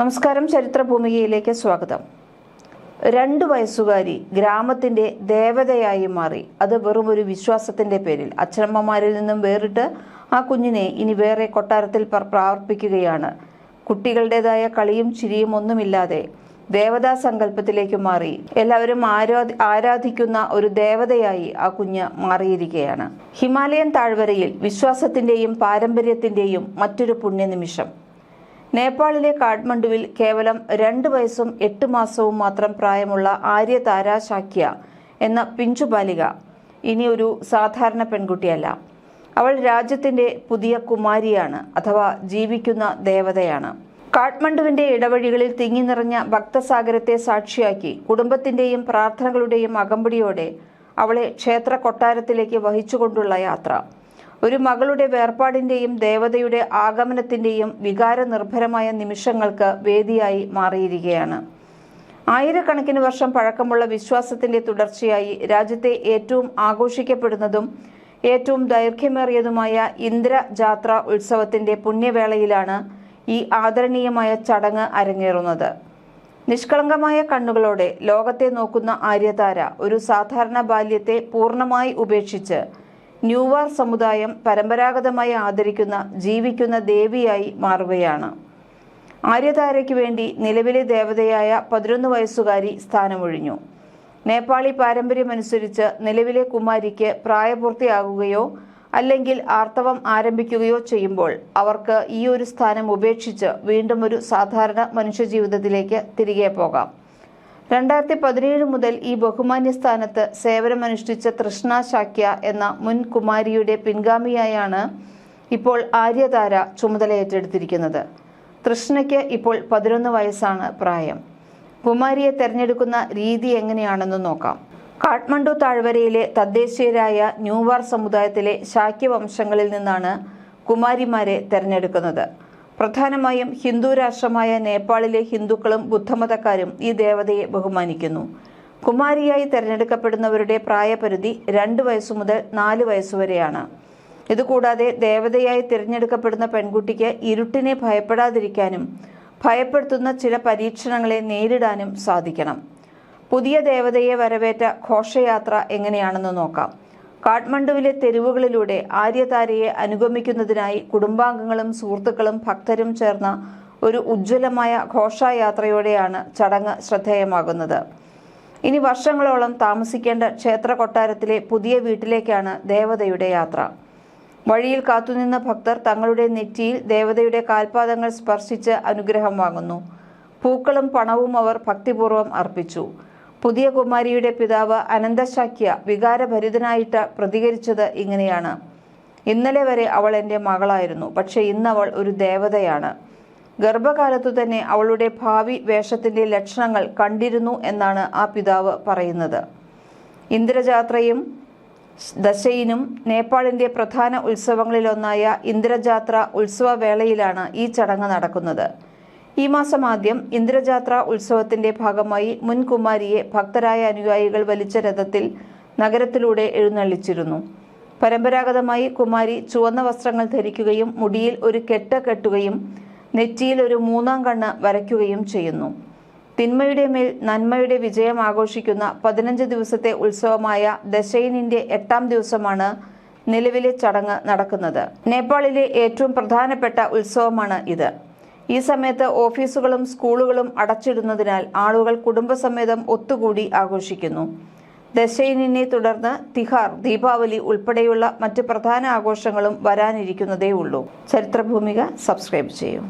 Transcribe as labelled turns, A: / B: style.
A: നമസ്കാരം. ചരിത്രഭൂമികയിലേക്ക് സ്വാഗതം. രണ്ടു വയസ്സുകാരി ഗ്രാമത്തിന്റെ ദേവതയായി മാറി. അത് വെറും ഒരു വിശ്വാസത്തിന്റെ പേരിൽ. അച്ഛനമ്മമാരിൽ നിന്നും വേറിട്ട് ആ കുഞ്ഞിനെ ഇനി വേറെ കൊട്ടാരത്തിൽ പ്ര- പ്രാർപ്പിക്കുകയാണ് കുട്ടികളുടേതായ കളിയും ചിരിയും ഒന്നുമില്ലാതെ ദേവതാ സങ്കല്പത്തിലേക്ക് മാറി. എല്ലാവരും ആരാധി ആരാധിക്കുന്ന ഒരു ദേവതയായി ആ കുഞ്ഞ് മാറിയിരിക്കുകയാണ്. ഹിമാലയൻ താഴ്വരയിൽ വിശ്വാസത്തിന്റെയും പാരമ്പര്യത്തിന്റെയും മറ്റൊരു പുണ്യനിമിഷം. നേപ്പാളിലെ കാഠ്മണ്ഡുവിൽ കേവലം രണ്ട് വയസ്സും എട്ട് മാസവും മാത്രം പ്രായമുള്ള ആര്യ താരാശാക്യ എന്ന പിഞ്ചു ബാലിക ഇനി ഒരു സാധാരണ പെൺകുട്ടിയല്ല. അവൾ രാജ്യത്തിന്റെ പുതിയ കുമാരിയാണ് അഥവാ ജീവിക്കുന്ന ദേവതയാണ്. കാഠ്മണ്ഡുവിന്റെ ഇടവഴികളിൽ തിങ്ങി നിറഞ്ഞ ഭക്തസാഗരത്തെ സാക്ഷിയാക്കി കുടുംബത്തിന്റെയും പ്രാർത്ഥനകളുടെയും അകമ്പടിയോടെ അവളെ ക്ഷേത്ര കൊട്ടാരത്തിലേക്ക് വഹിച്ചുകൊണ്ടുള്ള യാത്ര. ഒരു മകളുടെ വേർപാടിന്റെയും ദേവതയുടെ ആഗമനത്തിന്റെയും വികാരനിർഭരമായ നിമിഷങ്ങൾക്ക് വേദിയായി മാറിയിരിക്കുകയാണ്. ആയിരക്കണക്കിന് വർഷം പഴക്കമുള്ള വിശ്വാസത്തിന്റെ തുടർച്ചയായി രാജ്യത്തെ ഏറ്റവും ആഘോഷിക്കപ്പെടുന്നതും ഏറ്റവും ദൈർഘ്യമേറിയതുമായ ഇന്ദ്ര ജാത്ര ഉത്സവത്തിന്റെ പുണ്യവേളയിലാണ് ഈ ആദരണീയമായ ചടങ്ങ് അരങ്ങേറുന്നത്. നിഷ്കളങ്കമായ കണ്ണുകളോടെ ലോകത്തെ നോക്കുന്ന ആര്യതാര ഒരു സാധാരണ ബാല്യത്തെ പൂർണമായി ഉപേക്ഷിച്ച് ന്യൂവാർ സമുദായം പരമ്പരാഗതമായി ആദരിക്കുന്ന ജീവിക്കുന്ന ദേവിയായി മാറുകയാണ്. ആര്യതാരയ്ക്ക് വേണ്ടി നിലവിലെ ദേവതയായ പതിനൊന്ന് വയസ്സുകാരി സ്ഥാനമൊഴിഞ്ഞു. നേപ്പാളി പാരമ്പര്യമനുസരിച്ച് നിലവിലെ കുമാരിക്ക് പ്രായപൂർത്തിയാകുകയോ അല്ലെങ്കിൽ ആർത്തവം ആരംഭിക്കുകയോ ചെയ്യുമ്പോൾ അവർക്ക് ഈ ഒരു സ്ഥാനം ഉപേക്ഷിച്ച് വീണ്ടും ഒരു സാധാരണ മനുഷ്യജീവിതത്തിലേക്ക് തിരികെ പോകാം. രണ്ടായിരത്തി പതിനേഴ് മുതൽ ഈ ബഹുമാന്യ സ്ഥാനത്ത് സേവനമനുഷ്ഠിച്ച തൃഷ്ണ ശാക്യ എന്ന മുൻ കുമാരിയുടെ പിൻഗാമിയായാണ് ഇപ്പോൾ ആര്യതാര ചുമതല ഏറ്റെടുത്തിരിക്കുന്നത് തൃഷ്ണയ്ക്ക് ഇപ്പോൾ പതിനൊന്ന് വയസ്സാണ് പ്രായം. കുമാരിയെ തെരഞ്ഞെടുക്കുന്ന രീതി എങ്ങനെയാണെന്ന് നോക്കാം. കാഠ്മണ്ഡു താഴ്വരയിലെ തദ്ദേശീയരായ ന്യൂവാർ സമുദായത്തിലെ ശാക്യവംശങ്ങളിൽ നിന്നാണ് കുമാരിമാരെ തെരഞ്ഞെടുക്കുന്നത്. പ്രധാനമായും ഹിന്ദു രാഷ്ട്രമായ നേപ്പാളിലെ ഹിന്ദുക്കളും ബുദ്ധമതക്കാരും ഈ ദേവതയെ ബഹുമാനിക്കുന്നു. കുമാരിയായി തിരഞ്ഞെടുക്കപ്പെടുന്നവരുടെ പ്രായപരിധി രണ്ട് വയസ്സു മുതൽ നാല് വയസ്സുവരെയാണ് ഇതുകൂടാതെ ദേവതയായി തിരഞ്ഞെടുക്കപ്പെടുന്ന പെൺകുട്ടിക്ക് ഇരുട്ടിനെ ഭയപ്പെടാതിരിക്കാനും ഭയപ്പെടുത്തുന്ന ചില പരീക്ഷണങ്ങളെ നേരിടാനും സാധിക്കണം. പുതിയ ദേവതയെ വരവേറ്റ ഘോഷയാത്ര എങ്ങനെയാണെന്ന് നോക്കാം. കാഠ്മണ്ഡുവിലെ തെരുവുകളിലൂടെ ആര്യതാരയെ അനുഗമിക്കുന്നതിനായി കുടുംബാംഗങ്ങളും സുഹൃത്തുക്കളും ഭക്തരും ചേർന്ന ഒരു ഉജ്ജ്വലമായ ഘോഷയാത്രയോടെയാണ് ചടങ്ങ് ശ്രദ്ധേയമാകുന്നത്. ഇനി വർഷങ്ങളോളം താമസിക്കേണ്ട ക്ഷേത്ര കൊട്ടാരത്തിലെ പുതിയ വീട്ടിലേക്കാണ് ദേവതയുടെ യാത്ര. വഴിയിൽ കാത്തുനിന്ന ഭക്തർ തങ്ങളുടെ നെറ്റിയിൽ ദേവതയുടെ കാൽപാദങ്ങൾ സ്പർശിച്ച് അനുഗ്രഹം വാങ്ങുന്നു. പൂക്കളും പണവും അവർ ഭക്തിപൂർവം അർപ്പിച്ചു. പുതിയ കുമാരിയുടെ പിതാവ് അനന്തശാക്യ വികാരഭരിതനായിട്ട് പ്രതികരിച്ചത് ഇങ്ങനെയാണ്. ഇന്നലെ വരെ അവൾ എന്റെ മകളായിരുന്നു പക്ഷേ ഇന്നവൾ ഒരു ദേവതയാണ്. ഗർഭകാലത്തു തന്നെ അവളുടെ ഭാവി വേഷത്തിന്റെ ലക്ഷണങ്ങൾ കണ്ടിരുന്നു എന്നാണ് ആ പിതാവ് പറയുന്നത്. ഇന്ദ്രജാത്രയും ദശയിനും നേപ്പാളിന്റെ പ്രധാന ഉത്സവങ്ങളിലൊന്നായ ഇന്ദ്രജാത്ര ഉത്സവവേളയിലാണ് ഈ ചടങ്ങ് നടക്കുന്നത്. ഈ മാസം ആദ്യം ഇന്ദ്രജാത്ര ഉത്സവത്തിന്റെ ഭാഗമായി മുൻ കുമാരിയെ ഭക്തരായ അനുയായികൾ വലിച്ച രഥത്തിൽ നഗരത്തിലൂടെ എഴുന്നള്ളിച്ചിരുന്നു. പരമ്പരാഗതമായി കുമാരി ചുവന്ന വസ്ത്രങ്ങൾ ധരിക്കുകയും മുടിയിൽ ഒരു കെട്ട് കെട്ടുകയും നെറ്റിയിൽ ഒരു മൂന്നാം കണ്ണ് വരയ്ക്കുകയും ചെയ്യുന്നു. തിന്മയുടെ മേൽ നന്മയുടെ വിജയം ആഘോഷിക്കുന്ന പതിനഞ്ച് ദിവസത്തെ ഉത്സവമായ ദശൈനിന്റെ എട്ടാം ദിവസമാണ് നിലവിലെ ചടങ്ങ് നടക്കുന്നത്. നേപ്പാളിലെ ഏറ്റവും പ്രധാനപ്പെട്ട ഉത്സവമാണ് ഇത്. ഈ സമയത്ത് ഓഫീസുകളും സ്കൂളുകളും അടച്ചിടുന്നതിനാൽ ആളുകൾ കുടുംബസമേതം ഒത്തുകൂടി ആഘോഷിക്കുന്നു. ദശൈനിനെ തുടർന്ന് തിഹാർ ദീപാവലി ഉൾപ്പെടെയുള്ള മറ്റ് പ്രധാന ആഘോഷങ്ങളും വരാനിരിക്കുന്നതേ ഉള്ളൂ ചരിത്രഭൂമിക സബ്സ്ക്രൈബ് ചെയ്യൂ.